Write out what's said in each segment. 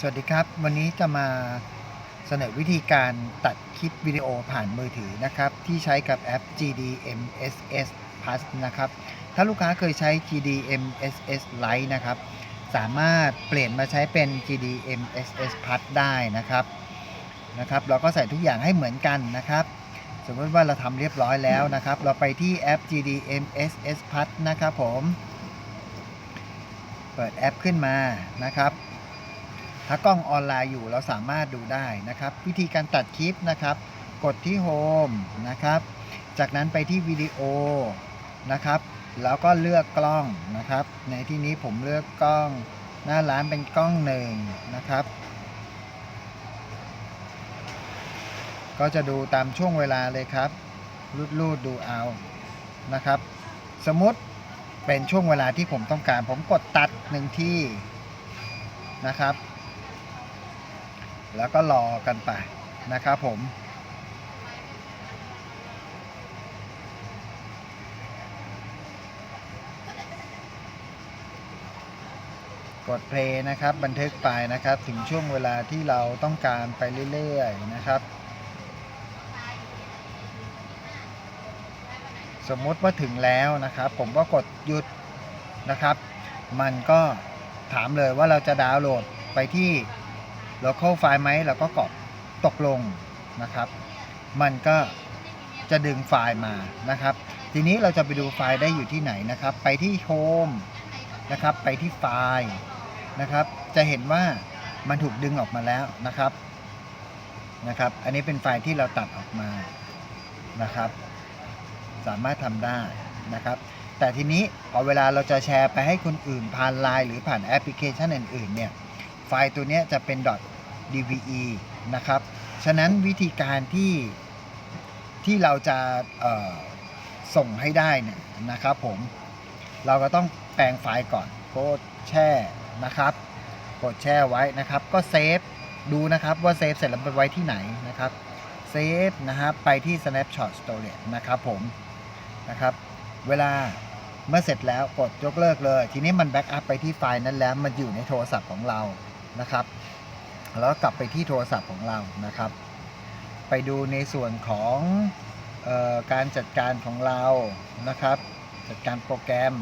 สวัสดีครับ วันนี้จะมาเสนอวิธีการตัดคลิปวิดีโอผ่านมือถือนะครับ ที่ใช้กับแอป GDMSS Plus นะครับ ถ้าลูกค้าเคยใช้ GDMSS Lite นะครับ สามารถเปลี่ยนมาใช้เป็น GDMSS Plus ได้นะครับนะครับ เราก็ใส่ทุกอย่างให้เหมือนกันนะครับ สมมติว่าเราทำเรียบร้อยแล้วนะครับ เราไปที่แอป GDMSS Plus นะครับผม เปิดแอปขึ้นมานะครับ ถ้ากล้องออนไลน์อยู่เราสามารถดูได้นะครับ วิธีการตัดคลิปนะครับ กดที่โฮมนะครับ จากนั้นไปที่วิดีโอนะครับ แล้วก็เลือกกล้องนะครับ ในที่นี้ผมเลือกกล้องหน้าร้านเป็นกล้องหนึ่งนะครับ ก็จะดูตามช่วงเวลาเลยครับรูดรูดดูเอานะครับ สมมติเป็นช่วงเวลาที่ผมต้องการ ผมกดตัดหนึ่งที่นะครับ แล้วก็รอกันไปนะครับผมกดเพลย์นะครับบันทึกไปนะครับถึงช่วงเวลาที่เราต้องการไปเรื่อยๆนะครับ สมมติว่าถึงแล้วนะครับ ผมก็กดหยุดนะครับ มันก็ถามเลยว่าเราจะดาวน์โหลดไปที่ local file ไหมเราก็กดตกลงนะครับ มันก็จะดึงไฟล์มานะครับ ทีนี้เราจะไปดูไฟล์ได้อยู่ที่ไหนนะครับ ไปที่ Home นะครับ ไปที่ไฟล์นะครับ จะเห็นว่ามันถูกดึงออกมาแล้วนะครับนะครับ อันนี้เป็นไฟล์ที่เราตัดออกมานะครับ สามารถทำได้นะครับ แต่ทีนี้พอเวลาเราจะแชร์ไปให้คนอื่นผ่านไลน์หรือผ่านแอปพลิเคชันอื่นๆเนี่ย ไฟล์ตัวนี้จะเป็น .dve นะครับ ฉะนั้นวิธีการที่ที่เราจะส่งให้ได้เนี่ยนะครับผม เราก็ต้องแปลงไฟล์ก่อนกดแช่นะครับ กดแช่ไว้นะครับ ก็เซฟดูนะครับว่าเซฟเสร็จแล้วไปไว้ที่ไหนนะครับ เซฟนะครับไปที่ snapshot storage นะครับผมนะครับ เวลาเมื่อเสร็จแล้วกดยกเลิกเลย ทีนี้มันแบ็กอัพไปที่ไฟล์นั้นแล้ว มันอยู่ในโทรศัพท์ของเรา นะครับ แล้วกลับไปที่โทรศัพท์ของเรานะครับ ไปดูในส่วนของออการจัดการของเรานะครับ จัดการโปรแกรม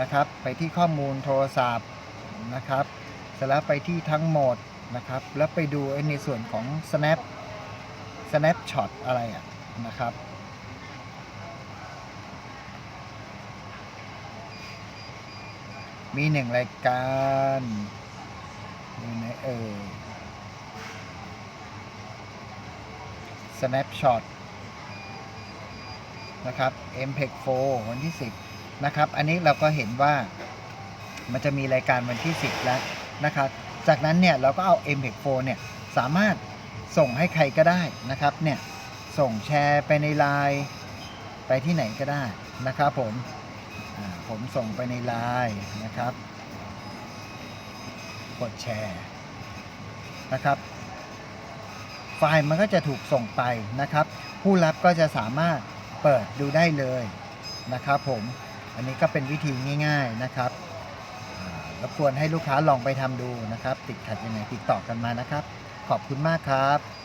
นะครับ ไปที่ข้อมูลโทรศัพท์นะครับเสร็จแล้วไปที่ทั้งหมดนะครับ แล้วไปดูในส่วนของ snap snapshot อะไรอะนะครับมีหนึ่งรายการ อยู่ไหนเอ่ย snapshot นะครับ MPEG 4วันที่ 10 นะครับ อันนี้เราก็เห็นว่ามันจะมีรายการวันที่ 10 แล้วนะครับ จากนั้นเนี่ยเราก็เอา MPEG 4เนี่ยสามารถส่งให้ใครก็ได้นะครับเนี่ยส่งแชร์ไปในไลน์ไปที่ไหนก็ได้นะครับผมผมส่งไปในไลน์นะครับ กดแชร์นะครับ ไฟล์มันก็จะถูกส่งไปนะครับ ผู้รับก็จะสามารถเปิดดูได้เลยนะครับผมอันนี้ก็เป็นวิธีง่าย ๆนะครับรบกวนให้ลูกค้าลองไปทำดูนะครับ ติดขัดยังไงติดต่อกันมานะครับ ขอบคุณมากครับ